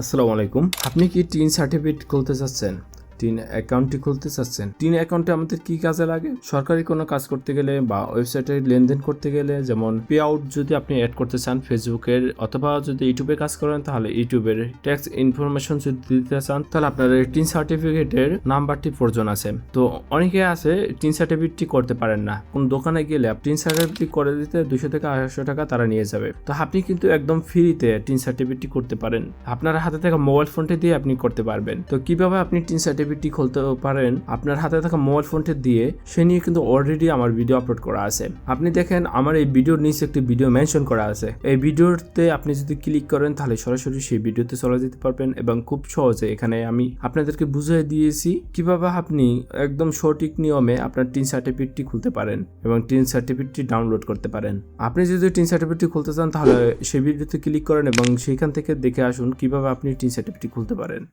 আসসালামু আলাইকুম। আপনি কি টিন সার্টিফিকেট খুলতে চাচ্ছেন? টিন অ্যাকাউন্টটি খুলতে চাচ্ছেন। টিন অ্যাকাউন্টে আমাদের কি কাজে লাগে? সরকারি কোনো কাজ করতে গেলে বা ওয়েবসাইটে লেনদেন করতে গেলে যেমন পে আউট যদি আপনি অ্যাড করতে চান ফেসবুকের অথবা যদি ইউটিউবে কাজ করেন, তাহলে ইউটিউবের ট্যাক্স ইনফরমেশন যদি দিতে চান, তাহলে আপনার টিন সার্টিফিকেটের নাম্বারটি প্রয়োজন আছে। তো অনেকে আছে টিন সার্টিফিকেটটি করতে পারেন না। কোন দোকানে গেলে টিন সার্টিফিকেট করে দিতে দুশো থেকে আড়াইশো টাকা তারা নিয়ে যাবে। তো আপনি কিন্তু একদম ফ্রিতে টিন সার্টিফিকেটটি করতে পারেন। আপনার হাতে থাকা মোবাইল ফোনটি দিয়ে আপনি করতে পারবেন। তো কীভাবে আপনি টিন সার্টিফিকেটটি খুলতে পারেন, আপনার হাতে থাকা মোবাইল ফোনটি দিয়ে, সে নিয়ে কিন্তু অলরেডি আমার ভিডিও আপলোড করা আছে। আপনি দেখেন, আমার এই ভিডিওর নিচে একটি ভিডিও মেনশন করা আছে। এই ভিডিওতে আপনি যদি ক্লিক করেন, তাহলে সরাসরি সেই ভিডিওতে চলে যেতে পারবেন এবং খুব সহজে এখানে আমি আপনাদেরকে বুঝিয়ে দিয়েছি কীভাবে আপনি একদম সঠিক নিয়মে আপনার টিন সার্টিফিকেটটি খুলতে পারেন এবং টিন সার্টিফিকেটটি ডাউনলোড করতে পারেন। আপনি যদি টিন সার্টিফিকেটটি খুলতে চান, তাহলে সেই ভিডিওতে ক্লিক করেন এবং সেইখান থেকে দেখে আসুন কীভাবে আপনি টিন সার্টিফিকেটটি খুলতে পারেন।